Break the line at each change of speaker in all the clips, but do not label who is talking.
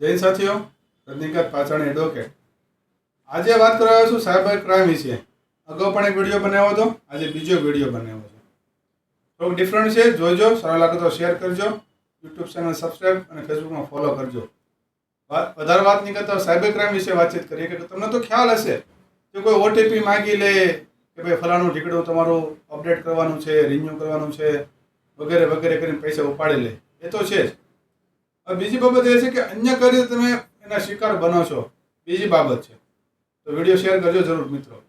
જય સાથીઓ, રજનીકાંત પાછળ એડવોકેટ આજે વાત કરવા છું સાયબર ક્રાઇમ વિશે. અગાઉ પણ એક વીડિયો બનાવ્યો હતો, આજે બીજો વીડિયો બનાવ્યો છે. થોડુંક ડિફરન્ટ છે, જોજો, સારો લાગે તો શેર કરજો. યુટ્યુબ ચેનલ સબસ્ક્રાઈબ અને ફેસબુકમાં ફોલો કરજો. વાત, વધારે વાત નહીં કરતા સાયબર ક્રાઇમ વિશે વાતચીત કરીએ, કે તમને તો ખ્યાલ હશે. કે કોઈ ઓટીપી માગી લે, કે ભાઈ ફલાણું ઢીકડું તમારું અપડેટ કરવાનું છે રિન્યુ કરવાનું છે, વગેરે વગેરે કરીને પૈસા ઉપાડી લે, એ તો છે જ. બીજી બાબત એ છે કે અન્ય કરી તમે એના શિકાર બનો છો. બીજી બાબત છે. તો વીડિયો શેર કરજો જરૂર મિત્રો.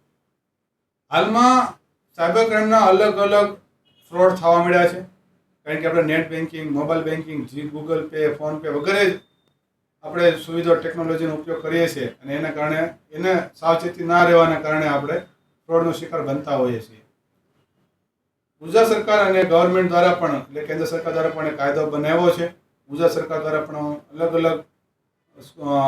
હાલમાં સાયબર ક્રાઇમના અલગ અલગ ફ્રોડ થવા મળ્યા છે. કારણ કે આપણે નેટ બેન્કિંગ મોબાઈલ બેન્કિંગ જી ગૂગલ પે ફોનપે વગેરે આપણે સુવિધા, ટેકનોલોજીનો ઉપયોગ કરીએ છીએ અને એના કારણે એને સાવચેતી ના રહેવાના કારણે આપણે ફ્રોડનો શિકાર બનતા હોઈએ છીએ. ગુજરાત સરકાર અને ગવર્મેન્ટ દ્વારા પણ, એટલે કેન્દ્ર સરકાર દ્વારા પણ એ કાયદો બનાવ્યો છે. ગુજરાત સરકાર દ્વારા પણ અલગ અલગ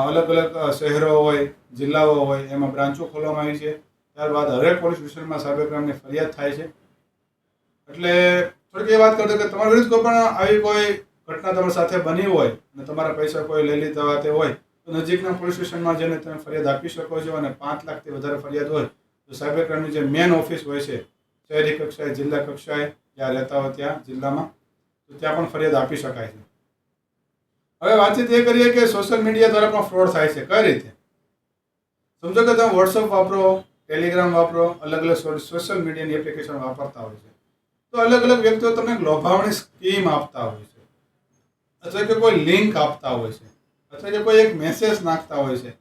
અલગ અલગ શહેરો હોય, જિલ્લાઓ હોય, એમાં બ્રાન્ચો ખોલવામાં આવી છે. ત્યારબાદ હરેક પોલીસ સ્ટેશનમાં સાયબર ફરિયાદ થાય છે. એટલે થોડીક એ વાત કરતો કે તમારા વિરુદ્ધ કોઈ પણ આવી કોઈ ઘટના તમારી સાથે બની હોય અને તમારા પૈસા કોઈ લઈ લીધા તે હોય, તો નજીકના પોલીસ સ્ટેશનમાં જઈને તમે ફરિયાદ આપી શકો છો અને પાંચ લાખથી વધારે ફરિયાદ હોય, તો સાયબર ક્રાઇમની જે મેન ઓફિસ હોય છે, શહેરી કક્ષાએ, જિલ્લા કક્ષાએ, જ્યાં રહેતા હોય ત્યાં જિલ્લામાં, તો ત્યાં પણ ફરિયાદ આપી શકાય છે. હવે વાતચીત એ કરીએ કે સોશિયલ મીડિયા દ્વારા પણ ફ્રોડ થાય છે. કઈ રીતે? સમજો કે તમે વોટ્સઅપ વાપરો ટેલિગ્રામ વાપરો, અલગ અલગ સોશિયલ મીડિયાની એપ્લિકેશન વાપરતા હોય છે. તો અલગ અલગ વ્યક્તિઓ તમને લોભાવણી સ્કીમ આપતા હોય છે. અથવા કે કોઈ લિંક આપતા હોય છે. અથવા કે કોઈ એક મેસેજ નાખતા હોય છે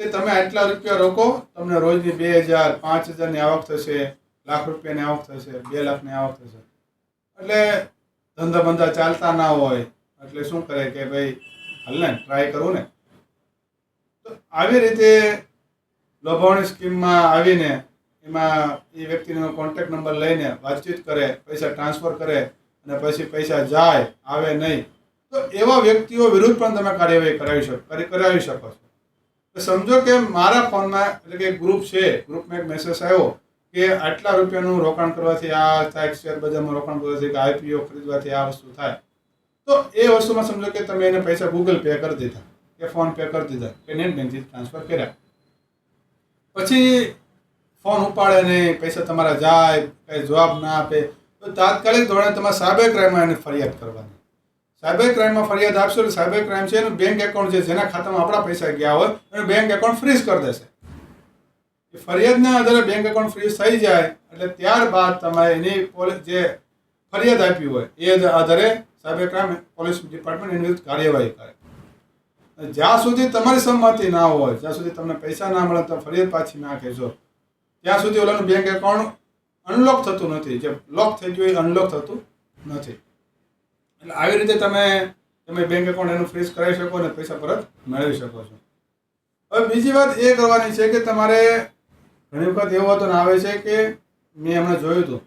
કે તમે આટલા રૂપિયા રોકો, તમને રોજની બે હજાર, પાંચ હજારની આવક થશે, લાખ રૂપિયાની આવક થશે, બે લાખની આવક થશે. એટલે ધંધા બંધા ચાલતા ના હોય એટલે શું કરે કે ભાઈ હાલ ને ટ્રાય કરું ને. તો આવી રીતે લોભાવણી સ્કીમમાં આવીને એમાં એ વ્યક્તિનો કોન્ટેક્ટ નંબર લઈને વાતચીત કરે, પૈસા ટ્રાન્સફર કરે અને પછી પૈસા જાય, આવે નહીં, તો એવા વ્યક્તિઓ વિરુદ્ધ પણ તમે કાર્યવાહી કરાવી શકો કરાવી શકો છો. તો સમજો કે મારા ફોનમાં એટલે કે ગ્રુપ છે ગ્રુપમાં એક મેસેજ આવ્યો કે આટલા રૂપિયાનું રોકાણ કરવાથી આ થાય શેર બજારમાં રોકાણ કરવાથી કે આઈપીઓ ખરીદવાથી આ વસ્તુ થાય. તો એ વસ્તુમાં સમજો કે તમે એને પૈસા ગૂગલ પે કરી દીધા, કે ફોન પે કરી દીધા, કે નેટ બેન્કથી ટ્રાન્સફર કર્યા. પછી ફોન ઉપાડે નહીં પૈસા તમારા જાય, કંઈ જવાબ ના આપે, તો તાત્કાલિક ધોરણે તમારે સાયબર ક્રાઇમમાં એને ફરિયાદ કરવાની. સાયબર ક્રાઇમમાં ફરિયાદ આપશો એટલે સાયબર ક્રાઇમ છે એનું બેંક એકાઉન્ટ છે, જેના ખાતામાં આપણા પૈસા ગયા હોય, એનું બેંક એકાઉન્ટ ફ્રીઝ કરી દેશે. એ ફરિયાદના આધારે બેંક એકાઉન્ટ ફ્રીઝ થઈ જાય, એટલે ત્યારબાદ તમારે એની જે ફરિયાદ આપી હોય, એ આધારે સાયબર ક્રાઇમ પોલીસ ડિપાર્ટમેન્ટ એની કાર્યવાહી કરે. જ્યાં સુધી તમારી સંમતિ ના હોય, જ્યાં સુધી તમને પૈસા ના મળે, તો ફરિયાદ પાછી ના કહેશો ત્યાં સુધી ઓલાનું બેંક એકાઉન્ટ અનલોક થતું નથી. જે લોક થઈ ગયું એ અનલોક થતું નથી. એટલે આવી રીતે તમે તમે બેંક એકાઉન્ટ એનું ફ્રીઝ કરાવી શકો અને પૈસા પરત મેળવી શકો છો. હવે બીજી વાત એ કરવાની છે કે તમારે ઘણી વખત એવું હતું આવે છે કે મેં હમણાં જોયું હતું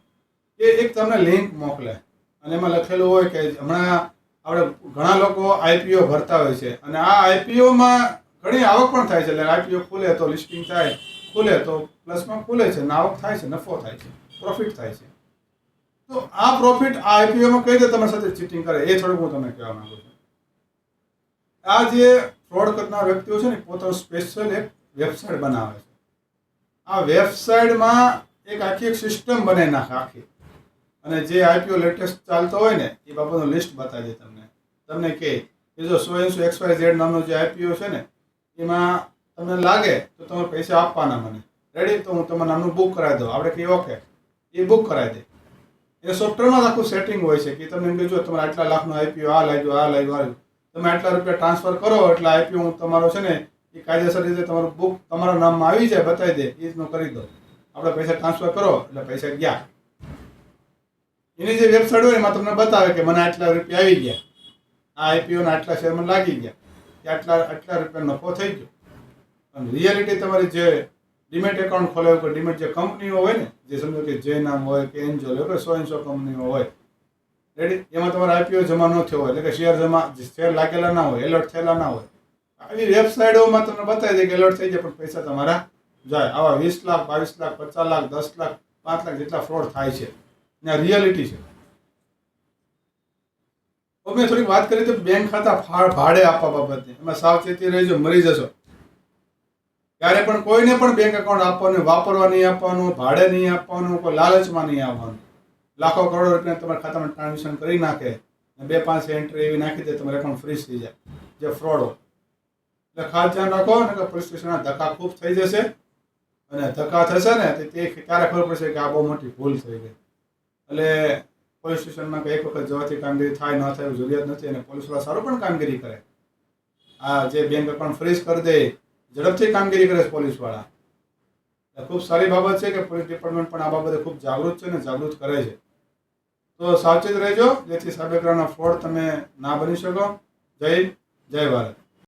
કે એક તમને લિંક મોકલે. અને એમાં લખેલું હોય કે હમણાં આપણે ઘણા લોકો આઈપીઓ ભરતા હોય છે. અને આ આઈપીઓમાં ઘણી આવક પણ થાય છે. એટલે આઈપીઓ ખુલે તો લિસ્ટિંગ થાય, ખુલે તો પ્લસમાં ખુલે છે. આવક થાય છે, નફો થાય છે પ્રોફિટ થાય છે. તો આ પ્રોફિટ આ આઈપીઓમાં કઈ રીતે તમારી સાથે ચીટિંગ કરે એ થોડુંક હું તમને કહેવા માંગુ છું. આ જે ફ્રોડ કરનાર વ્યક્તિઓ છે ને પોતાનું સ્પેશિયલ એક વેબસાઇટ બનાવે છે. આ વેબસાઇટમાં એક આખી એક સિસ્ટમ બને નાખે, આખી. અને જે આઈપીઓ લેટેસ્ટ ચાલતો હોય ને, એ બાબતનું લિસ્ટ બતાવી તમને. તમને કે, એ જો સો એસો એક્સ વાય ઝેડ નામનો જે આઈપીઓ છે ને, એમાં તમને લાગે તો તમે પૈસા આપવાના મને. રેડી તો હું તમારું નામનું બુક કરાવી દઉં. આપણે કહીએ ઓકે એ બુક કરાવી દે. એ સોફ્ટવેરમાં આખું સેટિંગ હોય છે કે તમને એમ જો તમારે આટલા લાખનો આઈપીઓ આ લાગ્યો આ લાગ્યો, આ. તમે આટલા રૂપિયા ટ્રાન્સફર કરો, એટલે આઈપીઓ હું તમારો છે ને, એ કાયદેસર રીતે તમારું બુક તમારા નામમાં આવી જાય, બતાવી દે. એ રીતનું કરી દો આપણે પૈસા ટ્રાન્સફર કરો, એટલે પૈસા ગયા. એની જે વેબસાઇટ હોય એમાં તમને બતાવે કે મને આટલા રૂપિયા આવી ગયા. આ આઈપીઓના આટલા શેરમાં લાગી ગયા. કે આટલા આટલા રૂપિયા નફો થઈ ગયો. અને રિયાલિટી તમારી જે ડીમેટ એકાઉન્ટ ખોલાવ્યું કે ડીમેટ જે કંપનીઓ હોય ને, જે સમજો કે જે નામ હોય, કે એન્જોલ હોય, કે સો એન્સો કંપનીઓ હોય રેડી એમાં તમારે આઈપીઓ જમા ન થયો હોય. એટલે કે શેર જમા શેર લાગેલા ના હોય એલર્ટ થયેલા ના હોય. આવી વેબસાઇટોમાં તમને બતાવી દે કે એલર્ટ થઈ જાય પણ પૈસા તમારા જાય. આવા વીસ લાખ, બાવીસ લાખ, પચાસ લાખ, દસ લાખ, પાંચ લાખ જેટલા ફ્રોડ થાય છે. ને રિયાલિટી છે. અમે થોડીક વાત કરી તો બેંક ખાતા ભાડે આપવા બાબતની એમાં સાવચેતી રહેજો, મરી જશો. ત્યારે પણ કોઈને પણ બેંક એકાઉન્ટ આપવાનું, વાપરવા નહીં આપવાનું, ભાડે નહીં આપવાનું, કોઈ લાલચમાં નહીં આવવાનું. લાખો કરોડો રૂપિયા તમારા ખાતામાં ટ્રાન્ઝેક્શન કરી નાખે બે પાંચ એન્ટ્રી એવી નાખી દે, તમારે એકાઉન્ટ ફ્રીઝ થઈ જાય. જે ફ્રોડ હોય. એટલે ખાસ ધ્યાન રાખો ને કે પોલીસ સ્ટેશનના ધક્કા ખૂબ થઈ જશે. અને ધક્કા થશે ને, તે ત્યારે ખબર પડશે કે આ બહુ મોટી ભૂલ થઈ ગઈ. એટલે પોલીસ સ્ટેશનમાં કે એક વખત જવાથી કામગીરી થાય, ન થાય એવું જરૂરિયાત નથી અને પોલીસવાળા સારું પણ કામગીરી કરે. આ જે બેંક એકાઉન્ટ ફ્રીઝ કરી દે, ઝડપથી કામગીરી કરે છે પોલીસવાળા ખૂબ સારી બાબત છે કે પોલીસ ડિપાર્ટમેન્ટ પણ આ બાબતે ખૂબ જાગૃત છે અને જાગૃત કરે છે. તો સાવચેત રહેજો, જેથી સાયબર ફોડ તમે ના બની શકો. જય જય ભારત.